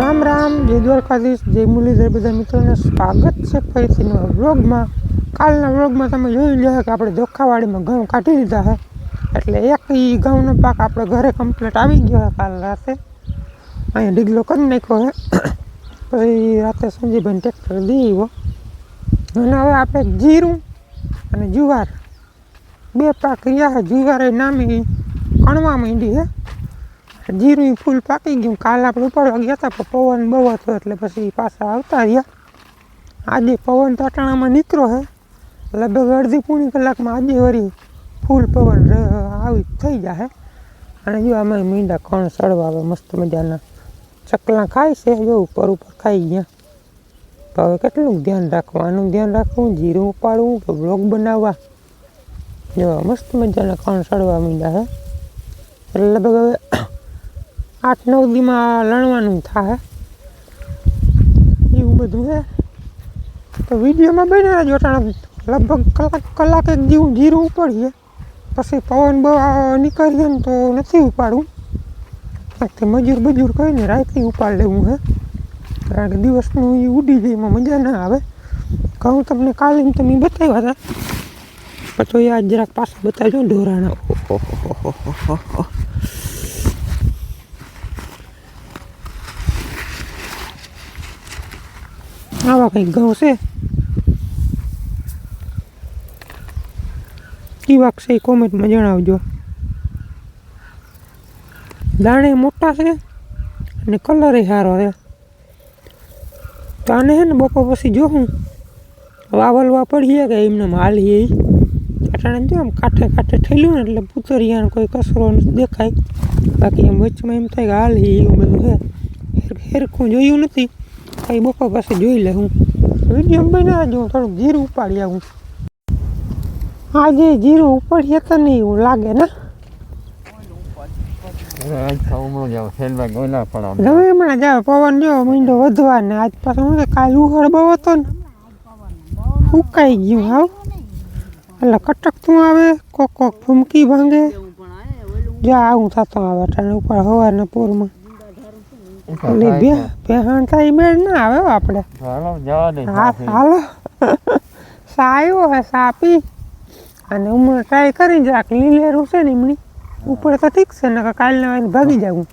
રામ રામ, જય દ્વારકાધીશ, જય મુરલીધર બધા મિત્રોને સ્વાગત છે ફરીથી વ્લોગમાં. કાલના વ્લોગમાં તમે જોઈ લો કે આપણે ધોખાવાડીમાં ઘઉં કાઢી લીધા છે. એટલે એક એ ઘઉંનો પાક આપણે ઘરે કમ્પ્લીટ આવી ગયો હોય કાલ રાતે. અહીંયા ડીગલો કરી નાખ્યો છે. પછી રાતે સંજીભાઈ ટ્રેક્ટર આવ્યો અને હવે આપણે જીરું અને જુવાર. બે પાક રહ્યા જુવાર નામી કણવા માંડી છે. જીરું ફૂલ પાકી ગયું. કાલ આપણે ઉપાડવા ગયા હતા, પણ પવન બહુ હતો એટલે પછી પાછા આવતા રહ્યા. આજે પવન તો અટાણામાં નીકળ્યો હે. લગભગ અડધી પૂણી કલાકમાં આજે વળી ફૂલ પવન આવી થઈ જશે અને જો આમાં મીંડા કણ સડવા આવે, મસ્ત મજાના. ચકલા ખાય છે, જો ઉપર ઉપર ખાઈ ગયા. તો હવે કેટલું ધ્યાન રાખવાનું? ધ્યાન રાખવું, જીરું ઉપાડવું કે બ્લોગ બનાવવા? જો મસ્ત મજાના કણ સડવા મીંડા હે. એટલે લગભગ હવે આઠ નવ દીમાં લણવાનું થાય એવું બધું છે તો વિડીયોમાં બન્યા જો લગભગ કલાક કલાક એક દીવું જીરું ઉપાડીએ. પછી પવન બહુ નીકળી નીકળીએ ને તો નથી ઉપાડવું. તે મજૂર બજૂર કહીને રાતથી ઉપાડ લેવું હે. કારણ કે દિવસનું એ ઉડી જાય, એમાં મજા ના આવે. કહું તમને કાલે તમે બતાવ્યા હતા. પછી આજ જરાક પાછા બતાવજો ઢોરાણા ઓહો આવા કંઈક ઘઉં છે. કેવાક છે એ કોમેન્ટમાં જણાવજો. દાણે મોટા છે અને કલર સારો છે. તો આને છે ને બપોર પછી જોઉં વાવલવા પડીએ કે એમને હાલીએ. અટાણે જો આમ કાંઠે કાંઠે થયેલું ને એટલે પૂતરિયાનો કોઈ કચરો દેખાય. બાકી એમ વચમાં એમ થાય કે હાલીએ એવું બધું છે. હેરખું જોયું નથી. એ બપોર પાસે જોઈ લે હું. વીડિયો બનાવવા જો થોડુંક જીરું ઉપાડી આવું. આજે જીરું ઉપાડીએ તો નહીં એવું લાગે ને? હવે હમણાં જાવ પવન જો મીંડો વધવા ને આજ પાછું કાલ ઉહળ બહુ હતો ને. ઉકાઈ ગયું હાવ. એટલે કટકતું આવે કોક કોક ફૂમકી ભાંગે. જો આવું થતું આવે અટાણે ઉપર હવારના પૂરમાં. એટલે બે બેહાણ થાય મેળ ના આવે હો આપણે. હા હાલો. સા હે સા અને હમણાં ટ્રાય કરી જરાક લીલેરું છે ને એમની. ઉપર તો ઠીક છે ને કાલના વાઈને ભાગી જાઉં.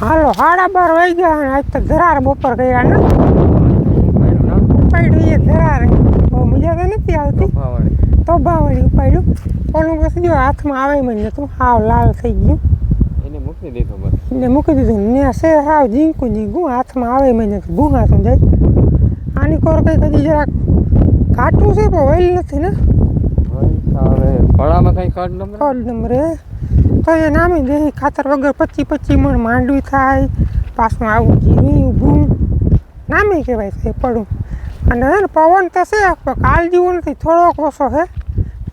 હાલો સાડા બાર વાગી ગયા અને આજ તો ધરાર બપોર ગયા ને. ઉપાડ્યું એ ધરાર. બહુ મજા તો નથી આવતી. તો ભાવડી ઉપાડ્યું. ઓલું પછી જો હાથમાં આવે મને તું હાવ લાલ થઈ ગયું. એને મૂકી દીધું ને છે હાવ જીંકું ઝીંકું હાથમાં આવે મને ભૂ હાથમાં જાય. આની કોર કંઈ કદી જરાક કાટું છે પણ વહેલ નથી ને. કોડ નંબરે તો એ નામે દે ખાતર વગર પચી પચી મણ માંડવી થાય પાછું આવું જીરું ઊભું નામે કહેવાય છે પડું અને હે ને પવન તો છે પણ કાલ જેવું નથી થોડોક ઓછો છે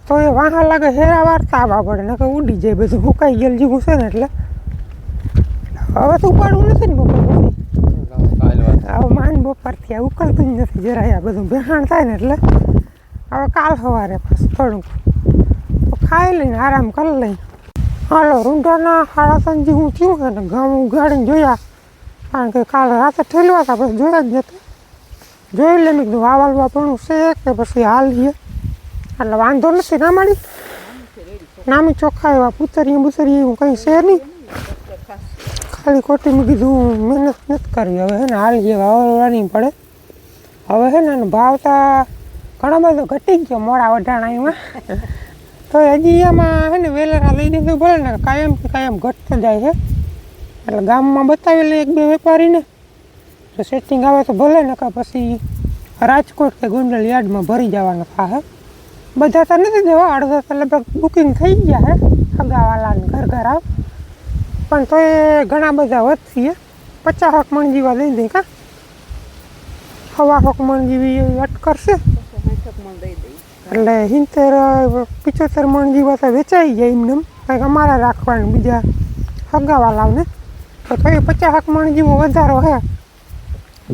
તો એ વાહા લાગે હેરા વારતા આવવા પડે કે ઉડી જાય બધું સુકાઈ ગયેલ જેવું છે ને એટલે. હવે તો ઉપાડવું નથી ને બપોર પછી. હવે માંડ બપોરથી આ ઉકલતું જ નથી જરાય આ બધું બેહાણ થાય ને એટલે. હવે કાલ સવારે પાછું થોડુંક. ખાઈ લઈને આરામ કરી લઈ હાલો રૂંઢાના સાડા ત્રણ જેવું થયું અને ને ઘઉં ઉગાડીને જોયા. કારણ કે કાલે રાતે ઠેલવા હતા પછી જોયા જ નહોતા. જોઈ લે મેં કીધું વાવલવા પણ છે કે પછી હાલ છે. એટલે વાંધો નથી ના મળી નામી ચોખ્ખા એવા પુતરીએ બુતરીએ એવું કંઈ છે નહીં. ખાલી ખોટી મેં કીધું, મહેનત નથી કરવી. હવે હે ને હાલીએ વાવલવાની પડે. હવે હે ને ભાવતા ઘણા બધો ઘટી ગયો મોડા વઢાણા એમાં તો હજી એમાં હે ને વેલેરા લઈને તો ભલે ને કાયમ કે કાયમ ઘટતો જાય છે એટલે ગામમાં બતાવેલી એક બે વેપારીને. તો સેટિંગ આવે તો ભલે ને કાં પછી રાજકોટ કે ગોંડલ યાર્ડમાં ભરી જવાના થાય બધા તો નથી દેવા અડધા તો લગભગ બુકિંગ થઈ ગયા હે. હગાવાલાને ઘર ઘર આવ. પણ તો એ ઘણા બધા વધશે પચાસ હક મણ જેવા દઈ દે કા? હવા હક મણ જેવી અટકરશે એટલે સિત્તેર, પિચોતેર મણ જેવા તો વેચાઈ જાય એમને કંઈક અમારે રાખવાનું બીજા હગાવાલાઓને તો તો એ પચાસ મણ વધારો હે.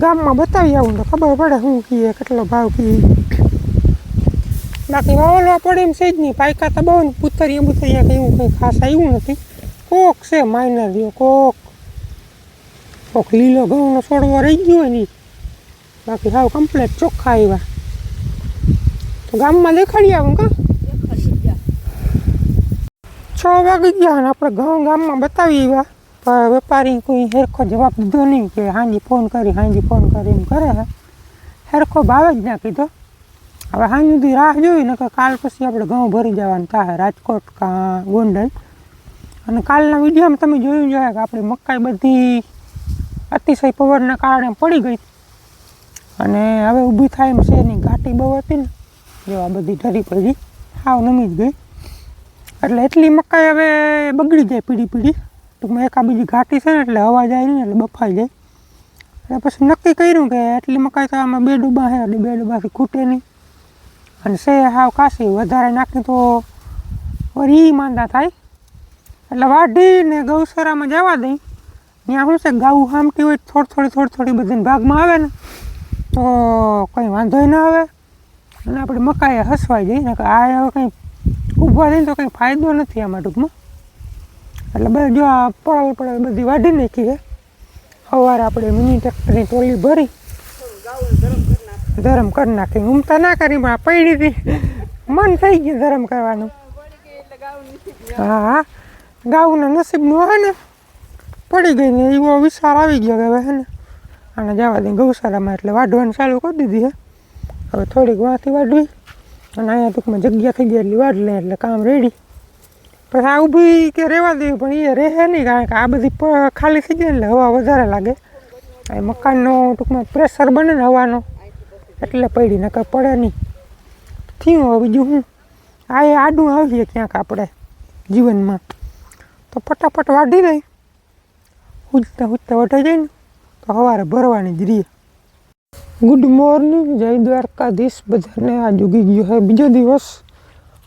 ગામમાં બતાવી આવું તો ખબર પડે શું કીએ, કેટલો ભાવ કીએ. બાકી વાવલવા પડે એમ છે નહીં. પાયકા તો બહુ ને પુતરિયા બુતરિયા કંઈ એવું કંઈ ખાસ આવ્યું નથી. કોક છે માઇનર રહ્યો કોક. કોક લીલો ઘઉંનો છોડવો રહી ગયો હોય ને બાકી સાવ કમ્પ્લેટ ચોખ્ખા આવ્યા તો ગામમાં દેખાડી આવું કા? છ વાગી ગયા અને આપણે ઘઉં ગામમાં બતાવી આવ્યા પણ વેપારી કોઈ હેરખો જવાબ દીધો નહીં કે હાંજી ફોન કરી, હાંજી ફોન કરી એમ કરે છે હેરખો ભાવે જ ના કીધો. હવે હાંજી સુધી રાહ જોઈ ને કે કાલ પછી આપણે ઘઉં ભરી જવાનું થાય. રાજકોટ કાં ગોંડલ. અને કાલના વિડીયોમાં તમે જોયું જ કે આપણી મકાઈ બધી અતિશય પવનના કારણે પડી ગઈ. અને હવે ઊભી થાય એમ છે એની ઘાટી બહુ હતી ને જેવા બધી ઢરી પડી, હાવ નમી જ ગઈ. એટલે એટલી મકાઈ હવે બગડી જાય પીડી પીડી ટૂંકમાં એકા બીજી ઘાટી છે ને, એટલે હવા જાય નહીં, એટલે બફાઈ જાય. એટલે પછી નક્કી કર્યું કે એટલી મકાઈ તો આમાં બે ડૂબા છે, એટલે બે ડૂબાથી ખૂટે નહીં. અને સે હાવ કાશી, વધારે નાખી તો ઈ માંદા થાય. એટલે વાઢીને ગૌશાળામાં જવા દઈ. ત્યાં શું છે ગાવું હામટી હોય થોડી થોડી થોડી થોડી બધાને ભાગમાં આવે ને, તો કંઈ વાંધોય ન આવે. અને આપણે મકાઈ હસવાઈ જઈએ ને આ હવે કંઈ ઊભા થઈને તો કંઈ ફાયદો નથી આમાં ટૂંકમાં. એટલે બધા જો આ પડલ પડલ બધી વાઢી નાખી છે. સવારે આપણે મિની ટ્રેક્ટરની ટોલી ભરી, ધરમ કરી નાખી. ઉમતા ના કરી, પણ આ હતી. મન થઈ ગયું ધરમ કરવાનું. હા હા. ગાઉના નસીબનું હે ને, પડી ગઈ ને એવો વિચાર આવી ગયો કે હવે હે ને, આને જવા દે ગૌશાળામાં એટલે વાઢવાનું ચાલુ કરી દીધી હે. હવે થોડીક વાંથી વાઢવી અને અહીંયા ટૂંકમાં જગ્યા થઈ ગઈ એટલી વાઢ લે એટલે કામ રેડી. પછી આ ઊભી કે રહેવા દેવી, પણ એ રહે નહીં કારણ કે આ બધી ખાલી થઈ જાય એટલે હવા વધારે લાગે. એ મકાનનો ટૂંકમાં પ્રેશર બને ને હવાનો, એટલે પડી નકર પડે નહીં. થયું હવે બીજું હું. આ આડું આવીએ ક્યાંક આપણે જીવનમાં. તો ફટાફટ વાઢી લઈ. ઉજતા ઉજતા વઢાઈ જાય ને તો સવારે ભરવાની જ રહીએ ગુડ મોર્નિંગ જય દ્વારકાધીશ. બધાને આ ઉગી ગયો છે બીજો દિવસ.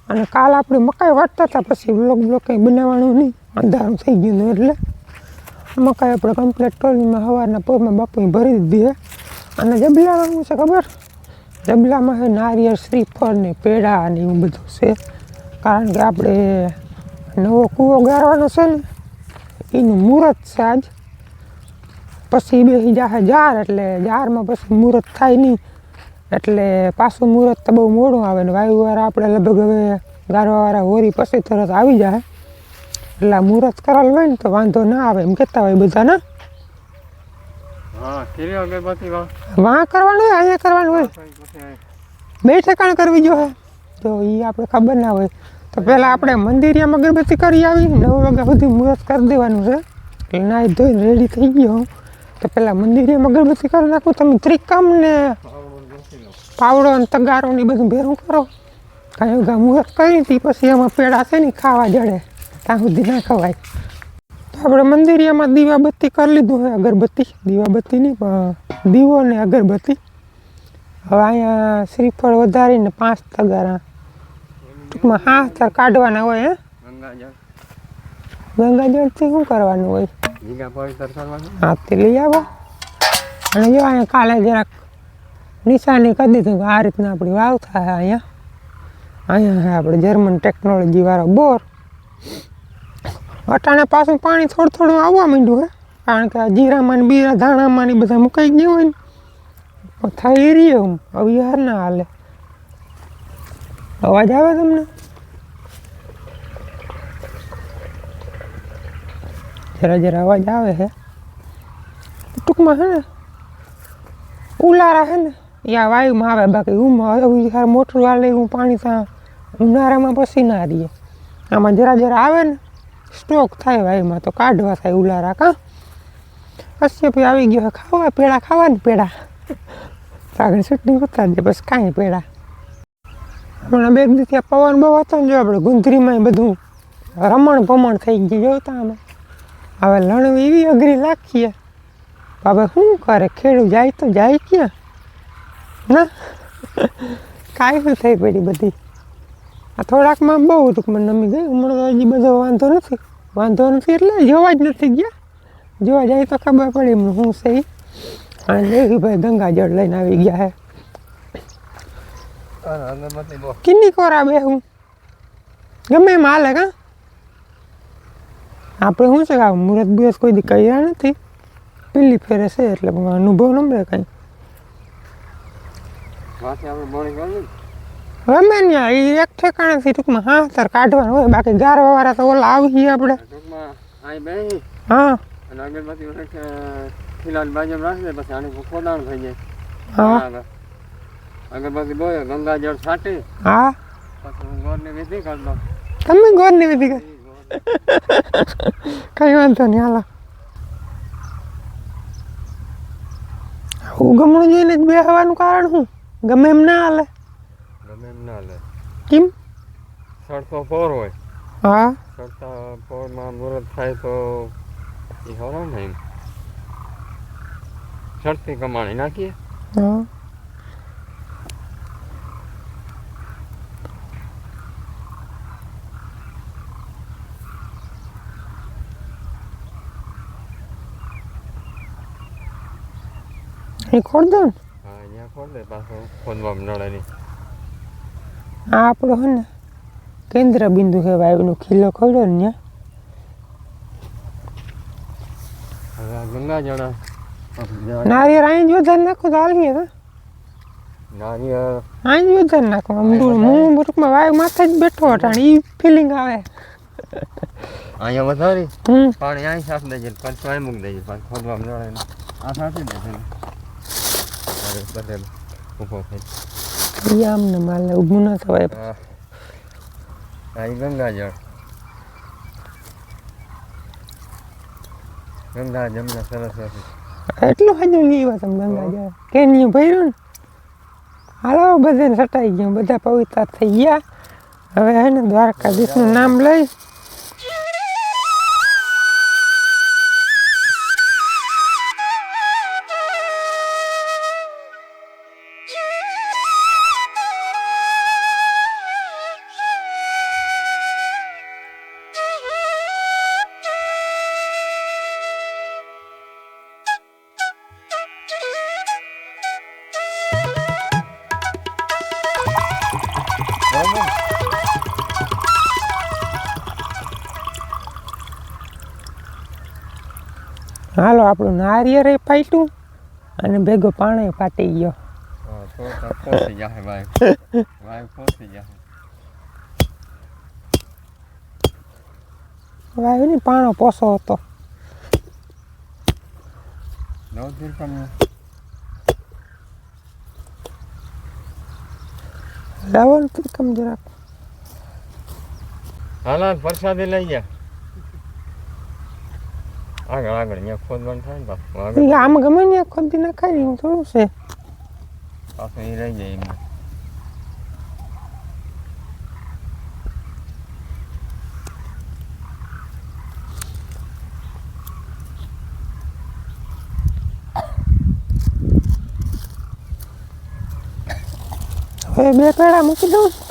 અને કાલ આપણે મકાઈ વાટતા હતા, પછી બ્લોક બ્લોક કંઈ બનાવવાનું નહીં. અંધારું થઈ ગયું એટલે. મકાઈ આપણે કમ્પ્લેટ ટોલીમાં સવારના પોરમાં બાપુએ ભરી દીધી છે અને જબલામાં શું છે ખબર? જબલામાં છે નારિયેળ, શ્રીફળ ને પેડા ને એવું બધું છે. કારણ કે આપણે નવો કૂવો ગાળવાનો છે ને એનું મુહૂર્ત છે આજ. પછી બેસી જાહે જાર એટલે જારમાં પછી મુહૂર્ત થાય નહીં. એટલે પાછું મુહૂર્ત તો બહુ મોડું આવે ને વાયુવાળા આપણે લગભગ હવે ગારવાવાળા હોરી પછી તરત આવી જાય. એટલે મુહૂર્ત કરેલ હોય ને તો વાંધો ના આવે એમ કહેતા હોય બધા ના હા કેરી અગરબત્તી વાહ વાં કરવાનું હોય અહીંયા કરવાનું હોય? બે ઠેકાણ કરવી જો હે જો એ આપણે ખબર ના હોય. તો પહેલાં આપણે મંદિરિયામાં અગરબત્તી કરી આવી, નવ વાગ્યા સુધી મુહૂર્ત કરી દેવાનું છે. એટલે નાહી ધોઈને રેડી થઈ ગયો તો પહેલાં મંદિરિયામાં અગરબત્તી કરી નાખું. તમે ત્રિકમ ને પાવડો ને તગારો ને બધું ભેરું કરો. કાંઈ યોગા મુહૂર્ત કરી હતી, પછી એમાં પેડા છે ને ખાવા જડે. ત્યાં સુધી ના ખવાય. તો આપણે મંદિરિયામાં દીવાબત્તી કરી લીધું હોય અગરબત્તી. દીવાબત્તી નહીં, પણ દીવો ને અગરબત્તી. હવે અહીંયા શ્રીફળ વધારીને પાંચ તગારા. હા તાર કાઢવાના હોય હે? ગંગાજળ. ગંગાજળથી શું કરવાનું હોય? હાથથી લઈ આવો. અને જો અહીંયા કાલે જરાક નિશાની કરી દીધું કે આ રીતના આપણી વાવ થાય અહીંયા. અહીંયા આપણે જર્મન ટેકનોલોજી વાળો બોર. અટાણે પાછું પાણી થોડું થોડું આવવા માંડ્યું હે? કારણ કે જીરામાં ને બીરા ધાણામાં ને બધા મુકાઈ ગયા હોય ને. થઈ રહ્યું હવે હાર ના હાલે. અવાજ આવે તમને? જરા જરા અવાજ આવે છે. ટૂંકમાં છે ને ઉલારા છે ને, યા વાયુમાં આવે, બાકી ઉમાં મોટું મોટર હું પાણી ત્યાં ઉનાળામાં પછી ના રહીએ આમાં જરા જરા આવે ને સ્ટોક થાય વાયુમાં તો કાઢવા થાય ઉલારા કાં. પછી આવી ગયો ખાવા, પેડા ખાવા ને પેડા. આગળ ચટણી કરતા દે, બસ કાંઈ પેડા. હમણાં બે આ પવન બહુ હતો ને જો આપણે ગુંદરીમાં બધું રમણ ભમણ થઈ ગયું જોતા અમે હવે લણવી એવી અઘરી લાખીએ હવે શું કરે? ખેડૂત જાય તો જાય ક્યાં? ના? કાંઈ શું થઈ પડી બધી. આ થોડાકમાં બહુ ટૂંકમાં નમી ગઈ હમણાં તો હજી બધો વાંધો નથી. વાંધો નથી એટલે જોવા જ નથી ગયા. જોવા જાય તો ખબર પડી એમનું શું છે. અને દેવીભાઈ ગંગાજળ લઈને આવી ગયા હે. કિન્ની કોરા બે હું ગમે એમ હાલે કાં? આપણે શું છે કે મુહૂર્ત બુરત કોઈ દી કર્યા નથી. પેલી ફેરે છે એટલે અનુભવ ન મળે કાંઈ. કરવી ને. એ એક ઠેકાણેથી ટૂંકમાં હા તાર કાઢવાનું હોય. બાકી ગારવા વાળા તો ઓલા આવી આપણે. હા. અને અગરબત્તી બોય ગંગાજળ છાંટી. હા. પછી હું વિધિ કરી દઉં. તમે ગોરની વિધિ કરી? કઈ વાંધો નહીં હાલો. ગમણું જોઈને જ બેહવાનું કારણ શું? ગમે એમ ના હાલે. ગમે એમ ના હાલે. કેમ? સડતો પોર હોય. હા. સડતા પોરમાં મુરત થાય તો એ હરો ને સડતી કમાણી નાખીએ. હા. એ ખોડ દો ને હા અહીંયા ખોલ દે પાછો ખોદવામાં નડે નહીં આ આપણો હે ને કેન્દ્ર બિંદુ કહેવાય એનો ખીલો ખોડ્યો ને હવે આ જણા નારિયેળ અહીં જ વધારે નાખો તો હાલીએ તો નારિયેળ અહીં જ વધારે નાખો હું બટુકમાં વાયુ માથે જ બેઠો અટાણ ઈ ફિલિંગ આવે અહીંયા વધારી પાણી અહીં સાફ દેજે પાછું અહીં મૂકી દેજે પાછું ખોદવામાં નડે આ સાચી દેશે અરે બધે ઊભો થઈ આમ ને માલે ઊભું ન થવાય હા ગંગાજળ. ગંગા જમના સરસ્વતી એટલું હજુ લેવા તમે ગંગા જાય કેનિયું ભર્યું ને હાલો બધાને સટાઈ ગયો બધા પવિત્ર થઈ ગયા હવે હે ને દ્વારકાધીશનું નામ લઈ આપણું નારિયેળ ફાટ્યું અને ભેગો પાણી ફાટી ગયો. વાયુ ને પાણો પોસો હતો. નવ દિન કમ જરાક. હાલા પ્રસાદી લઈ જા. આગળ આગળ અહીંયા ખોદવાનું થાય ને પાછું આમ ગમે ને ખોદી નાખાય ને થોડું છે પાછું એ રહી જાય એમાં હવે બે પેડા મૂકી દઉં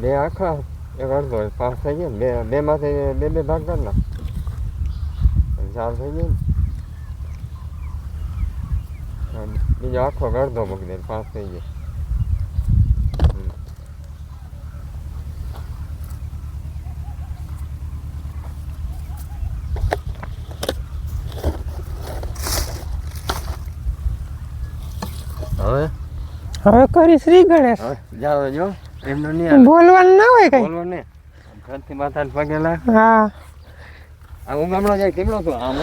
બે આખા એક અડધો પાંચ થઈ ગયા બે બે માંથી બે બે ભાગ કરી નાખ ચાર થઈ ગયા બીજો આખો અડધો મૂકી દે પાંચ થઈ ગયા. હવે? હવે કરી શ્રી ગણેશ. જાવ જાઓ જો. એમનું નહીં બોલવાનું ના હોય કઈ? બોલવાનું નહીં. ઘરથી માથાને પગે લાગ હા. આ હું ગામડો જાય કેમનો છું? આમ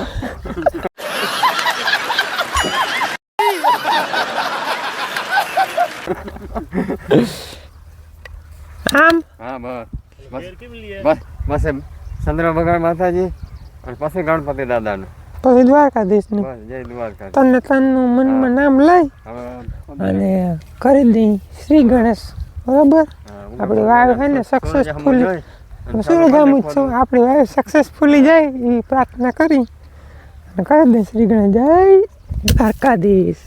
આમ? હા બસ. બસ બસ એમ. ચંદ્ર ભગવાન માતાજી અને પછી ગણપતિ દાદાનું. પછી દ્વારકાધીશનું. બસ જય દ્વારકા તને તનનું મનમાં નામ લઈ અને કરી દઈ શ્રી ગણેશ. બરોબર? આપણી વાવ હે ને સક્સેસફુલી શું જોઈ. છું આપણી વાવ સક્સેસફુલી જાય એ પ્રાર્થના કરી. અને કહી દે શ્રી ગણેશ જય દ્વારકાધીશ.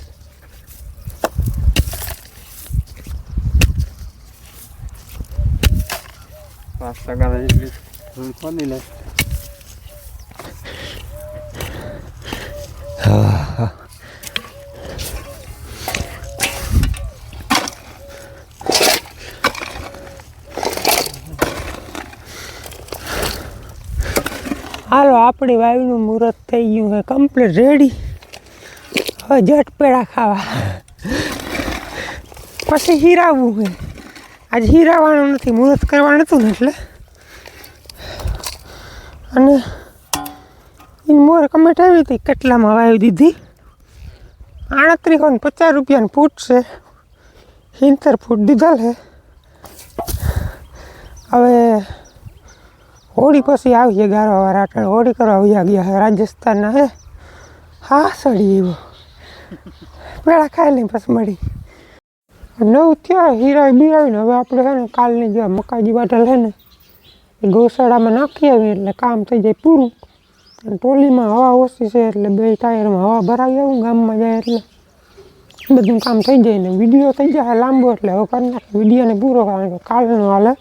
પાસ્તા ધૂળ ખોદી લે? હાલો, આપણી વાયુનું મુહૂર્ત થઈ ગયું છે. કમ્પ્લીટ રેડી હવે જટ પેડા ખાવા. પછી હીરાવવું છે. આજે હીરાવાનું નથી, મુહૂર્ત કરવાનું હતું ને એટલે. અને એની મોર કમેન્ટ આવી હતી, કેટલામાં વાવી દીધી? આડત્રીસો ને પચાસ રૂપિયાનું ફૂટ છે. સિત્તેર ફૂટ દીધેલ છે. હવે હોળી પછી આવીએ ગારવાવાળા અટાણે હોળી કરવા આવ્યા ગયા રાજસ્થાનના હે. હા સડી એવો. પેલા ખાઈ લઈ પછી મળી. નવ થયા હીરા બિરાવીને હવે આપણે છે ને કાલની જે મકાજી બાટલ છે ને, એ ગૌશાળામાં નાખી આવી એટલે કામ થઈ જાય પૂરું. અને ટોલીમાં હવા ઓછી છે એટલે બે ટાયરમાં હવા ભરાવી આવું, ગામમાં જાય એટલે. બધું કામ થઈ જાય ને. વીડિયો થઈ જાય લાંબો એટલે હવે કરી નાખે વિડીયોને પૂરો કારણ કે કાલનો હાલે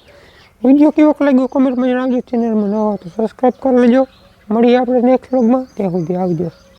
વીડિયો કેવો લાગ્યો? કોમેન્ટમાં જણાવજો ચેનલમાં ન તો સબસ્ક્રાઈબ કરી લેજો. મળીએ આપણે નેક્સ્ટ વ્લોગમાં ત્યાં સુધી આવજો.